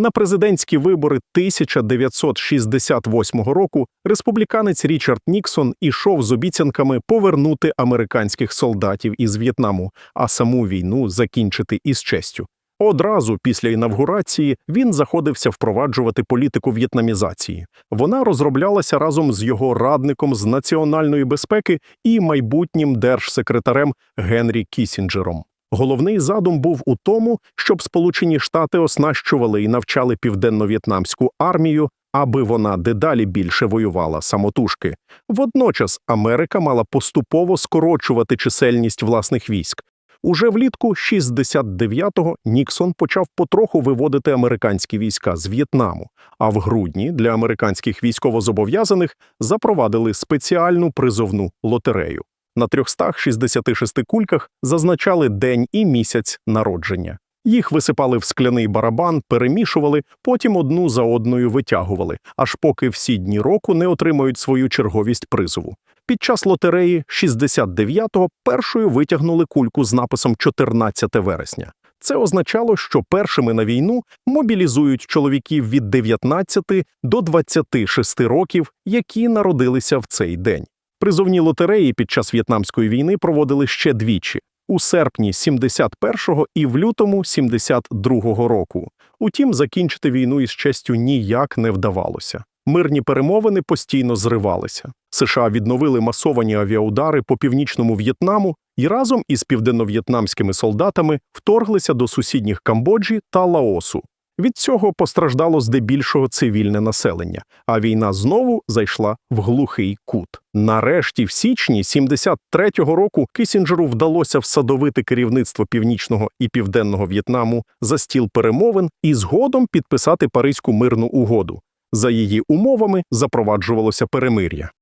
На президентські вибори 1968 року республіканець Річард Ніксон ішов з обіцянками повернути американських солдатів із В'єтнаму, а саму війну закінчити із честю. Одразу після інавгурації він заходився впроваджувати політику в'єтнамізації. Вона розроблялася разом з його радником з національної безпеки і майбутнім держсекретарем Генрі Кісінджером. Головний задум був у тому, щоб Сполучені Штати оснащували і навчали південно-в'єтнамську армію, аби вона дедалі більше воювала самотужки. Водночас Америка мала поступово скорочувати чисельність власних військ. Уже влітку 69-го Ніксон почав потроху виводити американські війська з В'єтнаму, а в грудні для американських військовозобов'язаних запровадили спеціальну призовну лотерею. На 366 кульках зазначали день і місяць народження. Їх висипали в скляний барабан, перемішували, потім одну за одною витягували, аж поки всі дні року не отримають свою черговість призову. Під час лотереї 69-го першою витягнули кульку з написом 14 вересня. Це означало, що першими на війну мобілізують чоловіків від 19 до 26 років, які народилися в цей день. Призовні лотереї під час В'єтнамської війни проводили ще двічі у серпні 71-го і в лютому 72-го року. Утім, закінчити війну із честю ніяк не вдавалося. Мирні перемовини постійно зривалися. США відновили масовані авіаудари по північному В'єтнаму і разом із південнов'єтнамськими солдатами вторглися до сусідніх Камбоджі та Лаосу. Від цього постраждало здебільшого цивільне населення, а війна знову зайшла в глухий кут. Нарешті, в січні 73-го року Кісінджеру вдалося всадовити керівництво північного і південного В'єтнаму за стіл перемовин і згодом підписати Паризьку мирну угоду. За її умовами запроваджувалося перемир'я.